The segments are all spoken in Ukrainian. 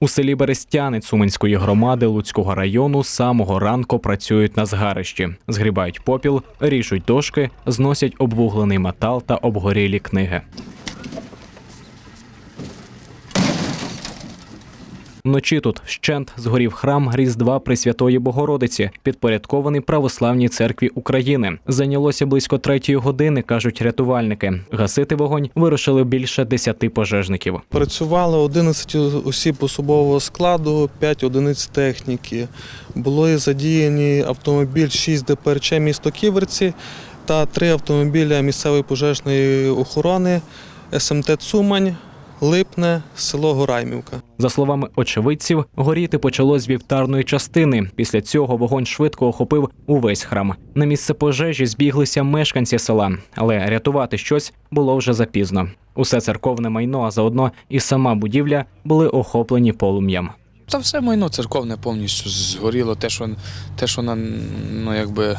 У селі Берестяни Цуманської громади Луцького району з самого ранку працюють на згарищі, згрібають попіл, ріжуть дошки, зносять обвуглений метал та обгорілі книги. Вночі тут вщент згорів храм Різдва Пресвятої Богородиці, підпорядкований Православній церкві України. Зайнялося близько третьої години, кажуть рятувальники. Гасити вогонь вирушили більше десяти пожежників. Працювали 11 осіб особового складу, 5 одиниць техніки. Були задіяні автомобіль 6 ДПРЧ місто Ківерці та 3 автомобіля місцевої пожежної охорони СМТ Цумань, Липне, село Гораймівка. За словами очевидців, горіти почало з вівтарної частини. Після цього вогонь швидко охопив увесь храм. На місце пожежі збіглися мешканці села, але рятувати щось було вже запізно. Усе церковне майно, а заодно і сама будівля були охоплені полум'ям. Та все майно церковне повністю згоріло. Те, що, те, що на, ну, якби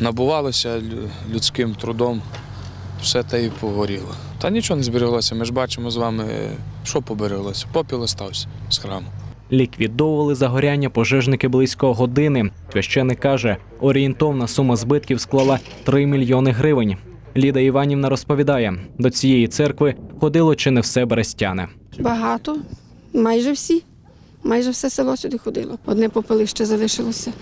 набувалося людським трудом, все те і погоріло. Та нічого не збереглося. Ми ж бачимо з вами, що побереглося. Попіл остався з храму. Ліквідовували загоряння пожежники близько години. Священик каже, орієнтовна сума збитків склала 3 мільйони гривень. Ліда Іванівна розповідає, до цієї церкви ходило чи не все берестяне. Багато, майже всі. Майже все село сюди ходило. Одне попелище залишилося.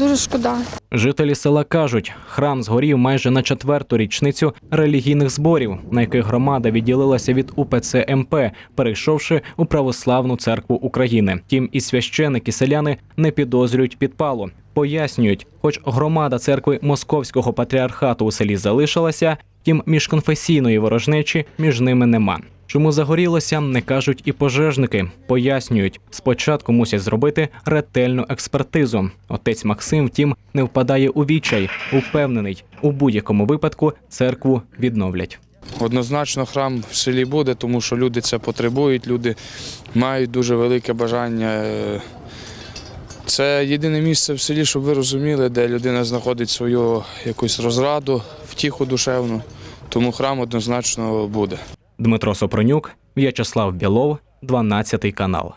Дуже шкода. Жителі села кажуть, храм згорів майже на четверту річницю релігійних зборів, на яких громада відділилася від УПЦ МП, перейшовши у Православну церкву України. Тім і священики селяни не підозрюють підпалу. Пояснюють, хоч громада церкви Московського патріархату у селі залишилася, тім міжконфесійної ворожнечі між ними нема. Чому загорілося, не кажуть і пожежники. Пояснюють, спочатку мусять зробити ретельну експертизу. Отець Максим, втім, не впадає у відчай, упевнений, у будь-якому випадку церкву відновлять. Однозначно храм в селі буде, тому що люди це потребують, люди мають дуже велике бажання. Це єдине місце в селі, щоб ви розуміли, де людина знаходить свою якусь розраду, втіху душевну. Тому храм однозначно буде. Дмитро Сопронюк, В'ячеслав Білов, 12 канал.